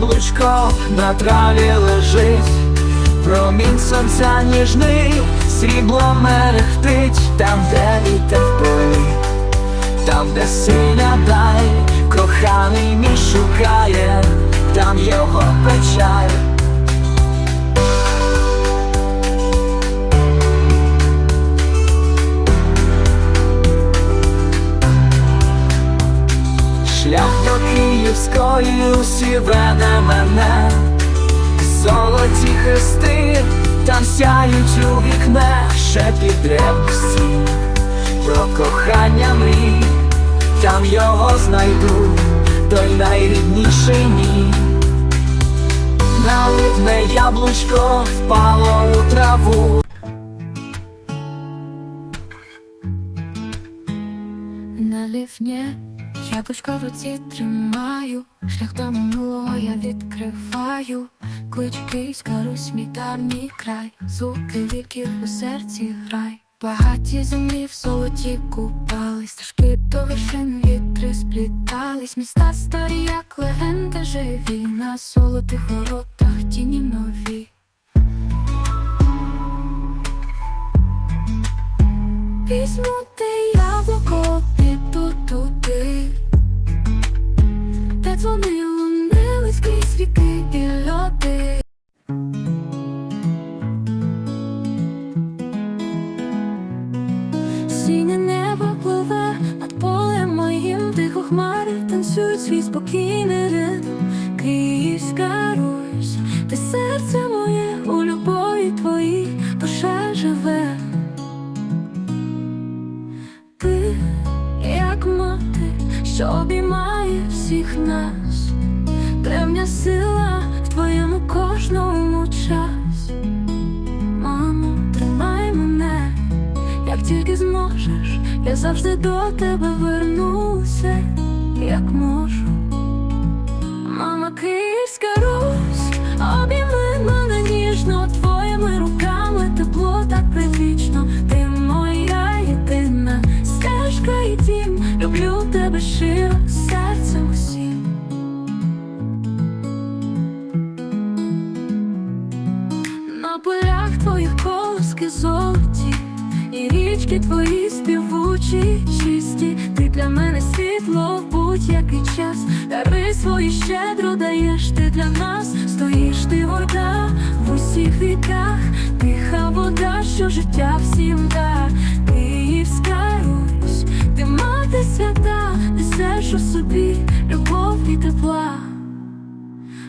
яблучко на траві лежить, промінь сонця ніжний, срібло мерехтить, там, де вітер полить, там, де синя дай, коханий мій шукає, там його печаль. Шлях до Київської усі веде мене, золоті хрести, там сяють у вікне, ще всі, про кохання мрій, там його знайду, той найрідніший мій. Налитне яблучко впало у траву. На лівні яблучко в руці тримаю, шлях до минулого я відкриваю. Клич Київська Русь, мій давній край, звуки віків у серці грай. Багаті землі в золоті купались, стежки до вершин вітри сплітались, міста старі, як легенди живі, на золотих воротах тіні нові. Візьму те яблуко, піду туди, дзвони лунили скрізь віки і льоди. Синє небо пливе над полем моїм, тихо хмари танцюють свій спокійний що обіймає всіх нас, древня сила в твоєму кожному час. Мамо, тримай мене, як тільки зможеш, я завжди до тебе колоски золоті, і річки твої співучі, чисті, ти для мене світло в будь-який час, дари свої щедро даєш ти для нас, стоїш. Ти вода в усіх віках, тиха вода, що життя всім да, Київська Русь, ти мати свята, несеш у собі любов і тепла.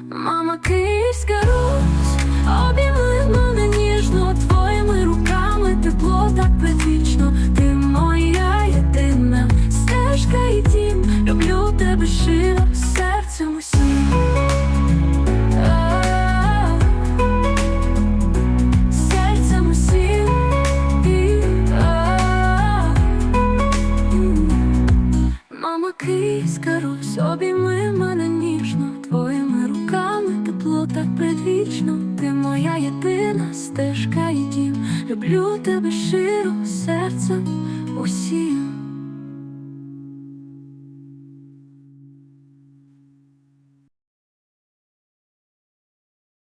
Мама Київська люблю тебе